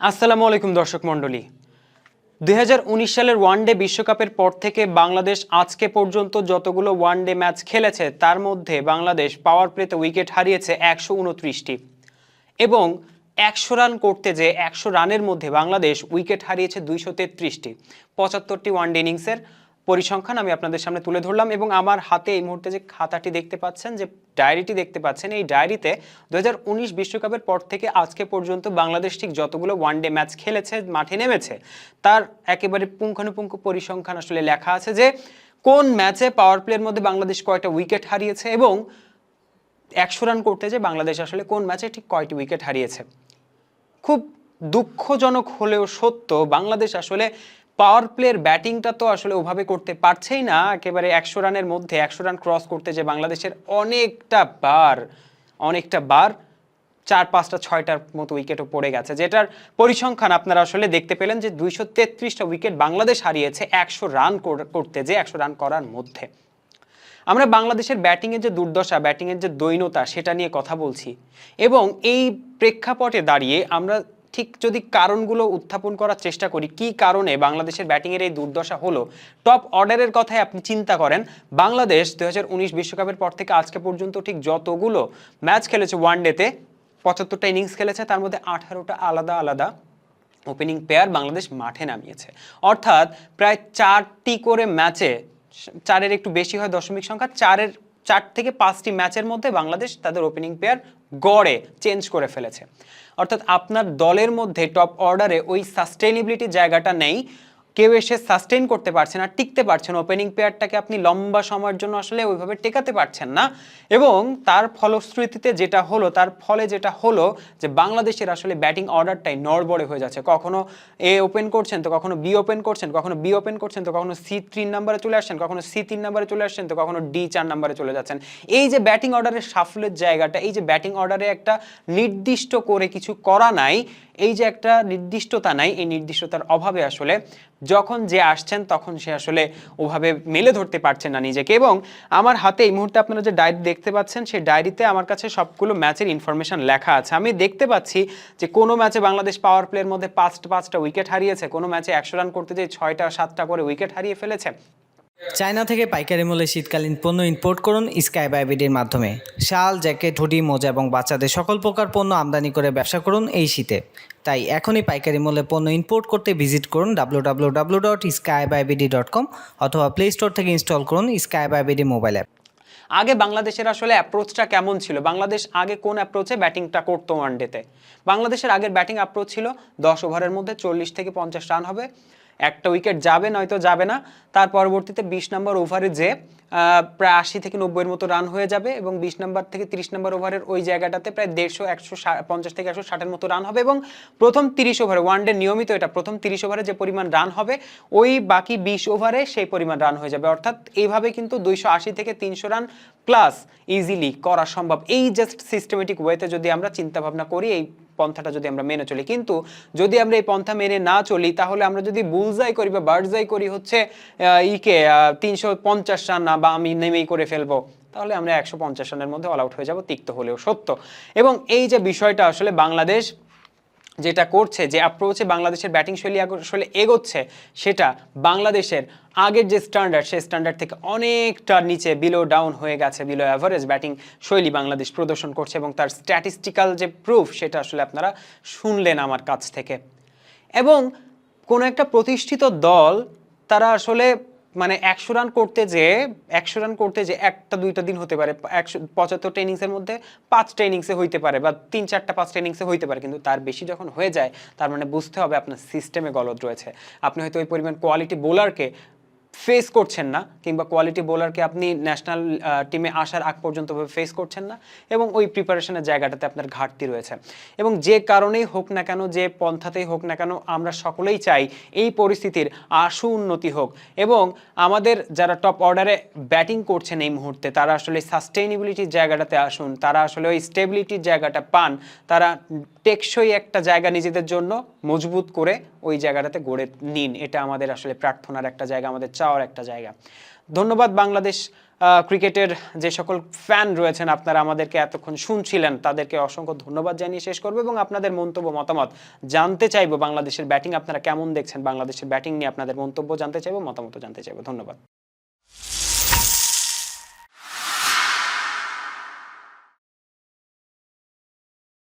আসসালামু আলাইকুম দর্শক মণ্ডলী। দুই হাজার উনিশ সালের ওয়ানডে বিশ্বকাপের পর থেকে বাংলাদেশ আজকে পর্যন্ত যতগুলো ওয়ানডে ম্যাচ খেলেছে, তার মধ্যে বাংলাদেশ পাওয়ার প্লেতে উইকেট হারিয়েছে একশো উনত্রিশটি। এবং একশো রান করতে যে একশো রানের মধ্যে বাংলাদেশ উইকেট হারিয়েছে দুইশো তেত্রিশটি। পঁচাত্তরটি ওয়ানডে ইনিংসের পরিসংখ্যান আমি আপনাদের সামনে তুলে ধরলাম এবং আমার হাতে এই মুহূর্তে যে খাতাটি দেখতে পাচ্ছেন, যে ডায়েরিটি দেখতে পাচ্ছেন, এই ডায়েরিতে দু বিশ্বকাপের পর থেকে আজকে পর্যন্ত বাংলাদেশ ঠিক যতগুলো ওয়ানডে ম্যাচ খেলেছে, মাঠে নেমেছে, তার একেবারে পুঙ্খানুপুঙ্খ পরিসংখ্যান আসলে লেখা আছে যে কোন ম্যাচে পাওয়ার প্লের মধ্যে বাংলাদেশ কয়টা উইকেট হারিয়েছে এবং একশো রান করতে যে বাংলাদেশ আসলে কোন ম্যাচে ঠিক কয়টি উইকেট হারিয়েছে। খুব দুঃখজনক হলেও সত্য, বাংলাদেশ আসলে পাওয়ার প্লের ব্যাটিংটা তো আসলে ওভাবে করতে পারছেই না। একেবারে একশো রানের মধ্যে একশো রান ক্রস করতে যে বাংলাদেশের অনেকটা বার অনেকটা বার চার, পাঁচটা, ছয়টার মতো উইকেটও পড়ে গেছে, যেটার পরিসংখ্যান আপনারা আসলে দেখতে পেলেন যে দুইশো তেত্রিশটা উইকেট বাংলাদেশ হারিয়েছে একশো রান কর- করতে যে একশো রান করার মধ্যে। আমরা বাংলাদেশের ব্যাটিংয়ের যে দুর্দশা, ব্যাটিংয়ের যে দৈনতা, সেটা নিয়ে কথা বলছি এবং এই প্রেক্ষাপটে দাঁড়িয়ে আমরা ঠিক যদি কারণগুলো উত্থাপন করার চেষ্টা করি, কি কারণে বাংলাদেশের ব্যাটিংয়ের এই দুর্দশা হলো? টপ অর্ডারের কথাই আপনি চিন্তা করেন। বাংলাদেশ দু বিশ্বকাপের পর থেকে আজকে পর্যন্ত ঠিক যতগুলো ম্যাচ খেলেছে ওয়ানডেতে, পঁচাত্তরটা ইনিংস খেলেছে, তার মধ্যে আঠারোটা আলাদা আলাদা ওপেনিং পেয়ার বাংলাদেশ মাঠে নামিয়েছে। অর্থাৎ প্রায় চারটি করে ম্যাচে, চারের একটু বেশি হয় দশমিক সংখ্যা, চারের চার থেকে পাঁচটি ম্যাচের মধ্যে বাংলাদেশ তাদের ওপেনিং পেয়ার গড়ে চেঞ্জ করে ফেলেছে। অর্থাৎ আপনার দলের মধ্যে টপ অর্ডারে ওই সাস্টেনেবিলিটি জায়গাটা নেই। কেউ এসে সাস্টেন করতে পারছে না, টিকতে পারছেন ওপেনিং পেয়ারটাকে আপনি লম্বা সময়ের জন্য আসলে ওইভাবে টেকাতে পারছেন না। এবং তার ফলশ্রুতিতে যেটা হলো, তার ফলে যেটা হলো যে বাংলাদেশের আসলে ব্যাটিং অর্ডারটাই নড়বড়ে হয়ে যাচ্ছে। কখনো এ ওপেন করছেন তো কখনো বি ওপেন করছেন, কখনো বি ওপেন করছেন তো কখনো সি তিন নাম্বারে চলে আসছেন, কখনো সি তিন নাম্বারে চলে আসছেন তো কখনো ডি চার নাম্বারে চলে যাচ্ছেন। এই যে ব্যাটিং অর্ডারের সাফল্যের জায়গাটা, এই যে ব্যাটিং অর্ডারে একটা নির্দিষ্ট করে কিছু করা নাই, এই যে একটা নির্দিষ্টতা নাই, এই নির্দিষ্টতার অভাবে আসলে যখন যে আসছেন, তখন সে আসলে ওভাবে মেলে ধরতে পারছেন না নিজেকে। এবং আমার হাতে এই মুহূর্তে আপনারা যে ডায়েরি দেখতে পাচ্ছেন, সেই ডায়েরিতে আমার কাছে সবগুলো ম্যাচের ইনফরমেশন লেখা আছে। আমি দেখতে পাচ্ছি যে কোনো ম্যাচে বাংলাদেশ পাওয়ার প্লেয়ের মধ্যে পাঁচটা পাঁচটা উইকেট হারিয়েছে। কোনো ম্যাচে একশো রান করতে যেয়ে ছয়টা, সাতটা করে উইকেট হারিয়ে ফেলেছে। চায়না থেকে পাইকারি মূল্যে শীতকালীন পণ্য ইম্পোর্ট করুন স্কাই বাইবিডির মাধ্যমে। শাল, জ্যাকেট, হুডি, মোজা এবং বাচ্চাদের সকল প্রকার পণ্য আমদানি করে ব্যবসা করুন এই শীতে। তাই এখনই পাইকারি মূল্যে পণ্য ইম্পোর্ট করতে ভিজিট করুন W W dot dot com অথবা প্লে স্টোর থেকে ইনস্টল করুন স্কাই বাইবিডি মোবাইল অ্যাপ আগে বাংলাদেশের আসলে অ্যাপ্রোচটা কেমন ছিল? বাংলাদেশ আগে কোন অ্যাপ্রোচে ব্যাটিংটা করতো ওয়ানডেতে বাংলাদেশের আগের ব্যাটিং অ্যাপ্রোচ ছিল দশ ওভারের মধ্যে চল্লিশ থেকে পঞ্চাশ রান হবে। একটা উইকেট যাবে, নয়তো যাবে না। তার পরবর্তীতে বিশ নম্বর ওভারে যে প্রায় আশি থেকে নব্বইয়ের মতো রান হয়ে যাবে এবং বিশ নম্বর থেকে তিরিশ নম্বর ওভারের ওই জায়গাটাতে প্রায় দেড়শো, একশো পঞ্চাশ থেকে একশো ষাটের মতো রান হবে এবং প্রথম তিরিশ ওভারে ওয়ান ডে নিয়মিত এটা, প্রথম তিরিশ ওভারে যে পরিমাণ রান হবে, ওই বাকি বিশ ওভারে সেই পরিমাণ রান হয়ে যাবে। অর্থাৎ এইভাবে কিন্তু দুইশো আশি থেকে তিনশো রান প্লাস ইজিলি করা সম্ভব। এই জাস্ট সিস্টেমেটিক ওয়েতে যদি আমরা চিন্তাভাবনা করি, এই পন্থাটা যদি আমরা মেনে চলি। কিন্তু যদি আমরা এই পন্থা মেনে না চলি, তাহলে আমরা যদি বুলজাই করি বা বার্ডজাই করি হচ্ছে ইকে তিনশো পঞ্চাশ রান না বা আমি নেমেই করে ফেলব, তাহলে আমরা একশো পঞ্চাশ রানের মধ্যে অল আউট হয়ে যাব তিক্ত হলেও সত্য। এবং এই যে বিষয়টা আসলে বাংলাদেশ যেটা করছে, যে অ্যাপ্রোচে বাংলাদেশের ব্যাটিং শৈলী আসলে এগোচ্ছে, সেটা বাংলাদেশের আগের যে স্ট্যান্ডার্ড সেই স্ট্যান্ডার্ড থেকে অনেকটা নিচে বিলো ডাউন হয়ে গেছে বিলো অ্যাভারেজ ব্যাটিং শৈলী বাংলাদেশ প্রদর্শন করছে এবং তার স্ট্যাটিস্টিক্যাল যে প্রুফ সেটা আসলে আপনারা শুনলেন আমার কাছ থেকে। এবং কোনো একটা প্রতিষ্ঠিত দল, তারা আসলে মানে একশো রান করতে যে, একশো রান করতে যে একটা, দুইটা দিন হতে পারে, একশো, পঁচাত্তর ট্রেনিংসের মধ্যে পাঁচ ট্রেনিংসে হইতে পারে বা তিন, চারটা পাঁচ ট্রেনিংসে হইতে পারে। কিন্তু তার বেশি যখন হয়ে যায়, তার মানে বুঝতে হবে আপনার সিস্টেমে গলদ রয়েছে। আপনি হয়তো ওই পরিমাণ কোয়ালিটি বোলারকে ফেস করছেন না, কিংবা কোয়ালিটি বোলারকে আপনি ন্যাশনাল টিমে আসার আগ পর্যন্ত ফেস করছেন না, এবং ওই প্রিপারেশনের জায়গাটাতে আপনার ঘাটতি রয়েছে। এবং যে কারণেই হোক না কেন, যে পন্থাতেই হোক না কেন, আমরা সকলেই চাই এই পরিস্থিতির আশু উন্নতি হোক। এবং আমাদের যারা টপ অর্ডারে ব্যাটিং করছেন এই মুহূর্তে, তারা আসলে সাস্টেইনেবিলিটির জায়গাটাতে আসুন, তারা আসলে ওই স্টেবিলিটির জায়গাটা পান, তারা টেকসই একটা জায়গা নিজেদের জন্য মজবুত করে ওই জায়গাটাতে গড়ে নিন। এটা আমাদের আসলে প্রার্থনার একটা জায়গা, আমাদের চাওয়ার একটা জায়গা। ধন্যবাদ বাংলাদেশ ক্রিকেটের যে সকল ফ্যান রয়েছেন আপনারা আমাদেরকে এতক্ষণ শুনছিলেন, তাদেরকে অসংখ্য ধন্যবাদ জানিয়ে শেষ করব এবং আপনাদের মন্তব্য, মতামত জানতে চাইব বাংলাদেশের ব্যাটিং আপনারা কেমন দেখছেন? বাংলাদেশের ব্যাটিং নিয়ে আপনাদের মন্তব্য জানতে চাইব মতামত জানতে চাইব। ধন্যবাদ।